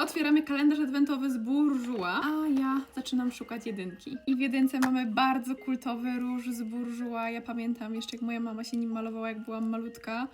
Otwieramy kalendarz adwentowy z Bourjois, a ja zaczynam szukać jedynki. I w jedynce mamy bardzo kultowy róż z Bourjois. Ja pamiętam jeszcze, jak moja mama się nim malowała, jak byłam malutka.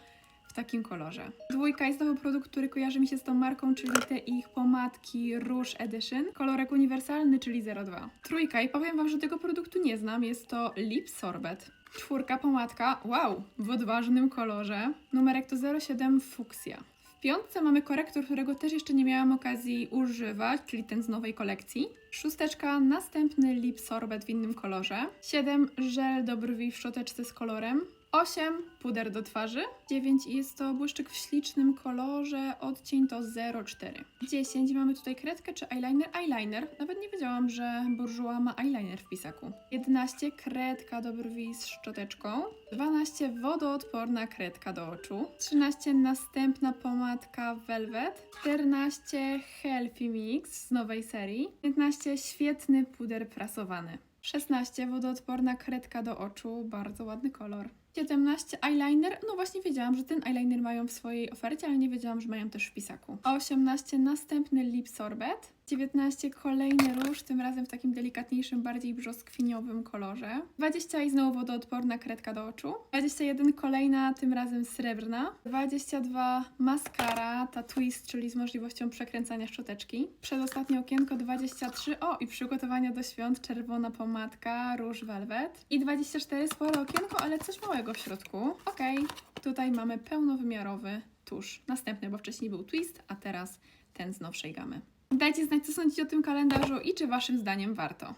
W takim kolorze. Dwójka jest nowy produkt, który kojarzy mi się z tą marką, czyli te ich pomadki Rouge Edition. Kolorek uniwersalny, czyli 02. Trójka i powiem Wam, że tego produktu nie znam. Jest to Lip Sorbet. Czwórka pomadka, wow, w odważnym kolorze. Numerek to 07 Fuchsia. W piątce mamy korektor, którego też jeszcze nie miałam okazji używać, czyli ten z nowej kolekcji. Szósteczka, następny lip sorbet w innym kolorze. 7 żel do brwi w szczoteczce z kolorem. 8 puder do twarzy. 9 jest to błyszczyk w ślicznym kolorze, odcień to 04. 10 mamy tutaj kredkę czy eyeliner? Eyeliner. Nawet nie wiedziałam, że Bourjois ma eyeliner w pisaku. 11 kredka do brwi z szczoteczką. 12 wodoodporna kredka do oczu. 13 następna pomadka Velvet. 14 Healthy Mix z nowej serii. 15 świetny puder prasowany. 16 wodoodporna kredka do oczu, bardzo ładny kolor. 17 eyeliner, no właśnie wiedziałam, że ten eyeliner mają w swojej ofercie, ale nie wiedziałam, że mają też w pisaku. 18 następny lip sorbet. 19 kolejny róż, tym razem w takim delikatniejszym, bardziej brzoskwiniowym kolorze. 20 i znowu wodoodporna kredka do oczu. 21 kolejna, tym razem srebrna. 22 maskara, ta twist, czyli z możliwością przekręcania szczoteczki. Przedostatnie okienko 23, o i przygotowania do świąt, czerwona pomadka, róż velvet. I 24 spore okienko, ale coś małego w środku. Okej, tutaj mamy pełnowymiarowy tusz. Następny, bo wcześniej był twist, a teraz ten z nowszej gamy. Dajcie znać, co sądzicie o tym kalendarzu i czy Waszym zdaniem warto.